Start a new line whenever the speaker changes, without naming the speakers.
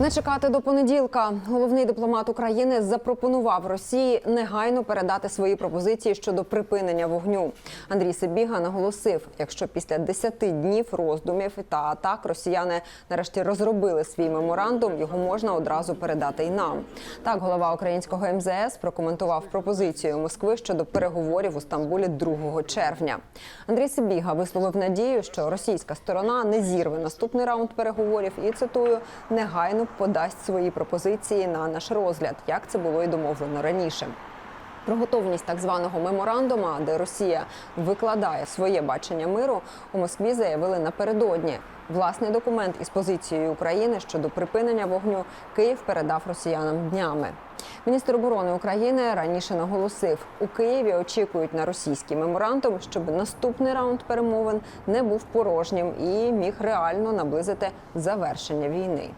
Не чекати до понеділка. Головний дипломат України запропонував Росії негайно передати свої пропозиції щодо припинення вогню. Андрій Сибіга наголосив, якщо після 10 днів роздумів та атак росіяни нарешті розробили свій меморандум, його можна одразу передати й нам. Так, голова українського МЗС прокоментував пропозицію Москви щодо переговорів у Стамбулі 2 червня. Андрій Сибіга висловив надію, що російська сторона не зірве наступний раунд переговорів і цитую негайно подасть свої пропозиції на наш розгляд, як це було і домовлено раніше. Про готовність так званого меморандума, де Росія викладає своє бачення миру, у Москві заявили напередодні. Власний документ із позицією України щодо припинення вогню Київ передав росіянам днями. Міністр оборони України раніше наголосив, у Києві очікують на російський меморандум, щоб наступний раунд перемовин не був порожнім і міг реально наблизити завершення війни.